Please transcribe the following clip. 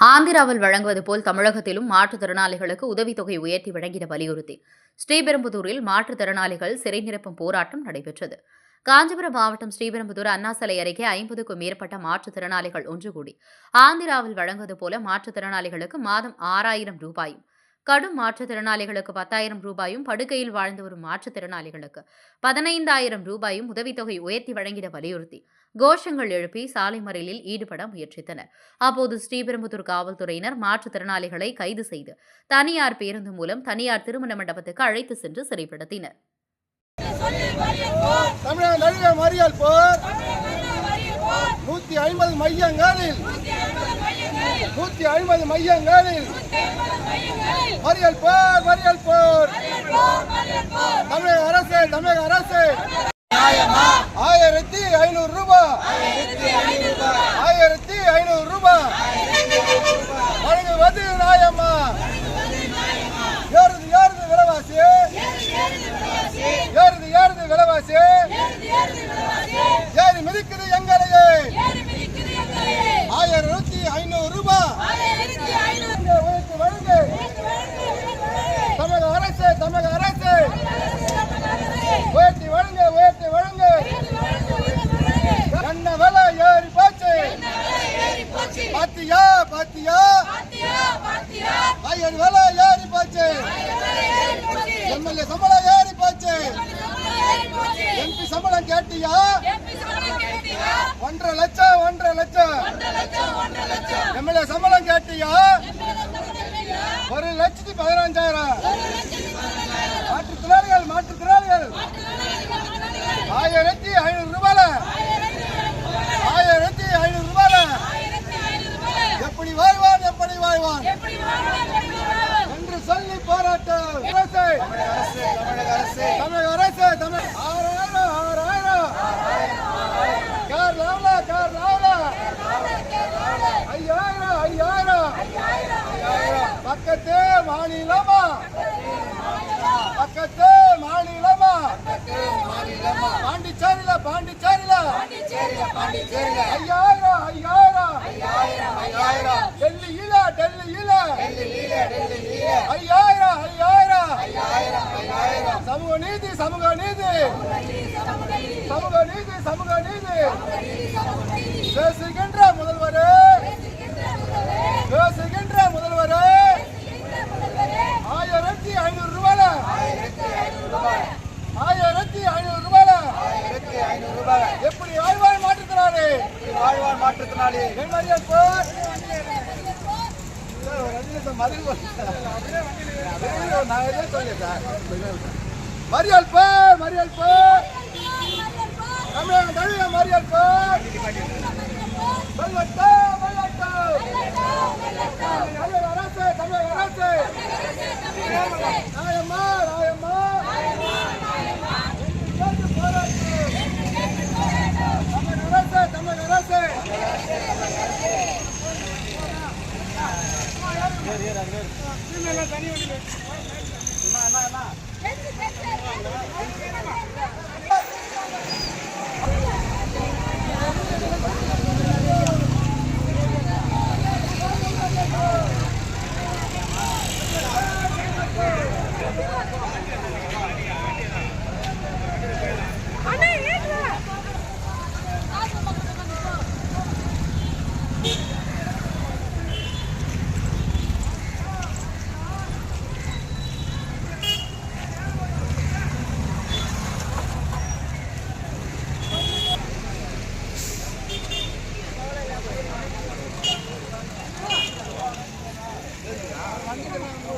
ஆந்திராவில் வழங்குவது போல் தமிழகத்திலும் மாற்றுத்திறனாளிகளுக்கு உதவித்தொகை உயர்த்தி வழங்கிட வலியுறுத்தி. ஸ்ரீபெரும்புதூரில் மாற்றுத்திறனாளிகள் சிறை நிரப்பும் போராட்டம் நடைபெற்றது. காஞ்சிபுரம் மாவட்டம் ஸ்ரீபெரும்புதூர் அண்ணா சிலை அருகே ஐம்பதுக்கும் மேற்பட்ட மாற்றுத்திறனாளிகள் ஒன்று கூடி ஆந்திராவில் வழங்குவது போல மாற்றுத்திறனாளிகளுக்கு மாதம் ஆறாயிரம் ரூபாயும் கடும் மாற்றுத்திறனாளிகளுக்கு பத்தாயிரம் ரூபாயும் படுக்கையில் வாழ்ந்து வரும் மாற்றுத்திறனாளிகளுக்கு பதினைந்தாயிரம் ரூபாயும் உதவித்தொகை உயர்த்தி வழங்கிட வலியுறுத்தி கோஷங்கள் எழுப்பி சாலை மறியலில் ஈடுபட முயற்சித்தனர். அப்போது ஸ்ரீபெரும்புதூர் காவல்துறையினர் மாற்றுத்திறனாளிகளை கைது செய்து தனியார் பேருந்து மூலம் தனியார் திருமண மண்டபத்துக்கு அழைத்து சென்று சிறைப்படுத்தினர். நூத்தி ஐம்பது மையங்களில். நூத்தி ஐம்பது மையங்களில். மறியல் போர் மறியல் போர். தமிழக அரசு தமிழக அரசு. ஆயிரத்தி ஐநூறு ரூபாய் ஆயிரத்தி ஐநூறு ரூபாய் வழங்குவது நியாயமா ஏறுது ஏறுது விலைவாசி ஏறுது ஏறுது விலைவாசி ஏறி மிதிக்குது எங்களையே ஆயிரம் நூத்தி ஐநூறு ரூபாய் உயர்த்தி வழங்கு தமிழக அரசு தமிழக அரசு உயர்த்தி வழங்கு உயர்த்தி வழங்கு என்ன விலை ஏறி போச்சு பாத்தியா பாத்தியா ஆயிரம் விலை ஏறி போச்சு எம்எல்ஏ சம்பளம் ஏறி போச்சு எம்பி சம்பளம் கேட்டியா? ஒன்றரை லட்சம் ஒன்றரை லட்சம். எம்எல்ஏ சம்பளம் கேட்டியா? ஒரு லட்சத்தி பதினஞ்சாயிரம். மாற்றுத்திறனாளிகள் மாற்றுத்திறனாளிகள் ஆயிரத்தி ஐநூறு ரூபாயில. ஆயிரத்தி ஐநூறு ரூபாயில. எப்படி வாழ்வான் எப்படி வாழ்வான் என்று சொல்லி போராட்டம் அரசு தமிழக அரசு தமிழ் ஆறாயிரம் ஆறாயிரம் கார் லாவலா கார் லாவலா ஐயாயிரம் ஐயாயிரம் பக்கத்து மாநிலமா பக்கத்து மாநிலமா பாண்டிச்சேரியில பாண்டிச்சேரியில. ஐயாயிரம் ஐயாயிரம் டெல்லியில டெல்லியில ஐயாயிரம் ஐயாயிரம் சமூக நீதி சமூக நீதி. சமூக நீதி சமூக நீதி. பேசுகின்ற முதல்வரே. பேசுகின்ற முதல்வரே. ஆயிரத்தி ஐநூறு ரூபாய் ஆயிரத்தி ஐநூறு ரூபாய் எப்படி வாழ்வாய் மாற்றுத்தினாலே வாழ்வாய் மாற்றுத்தினாலே என்னுடைய போர் நான் எதோ சொல்லியேன் மறியல் போர் மறியல் போர் தமிழக தமிழக மறியல் போர் வெள்ளட்டம் வெள்ளட்டம் தமிழக அரசு தமிழக அரசு. நாயம்மா நாயம்மா தமிழக அரசு தமிழக அரசு என்ன Thank you.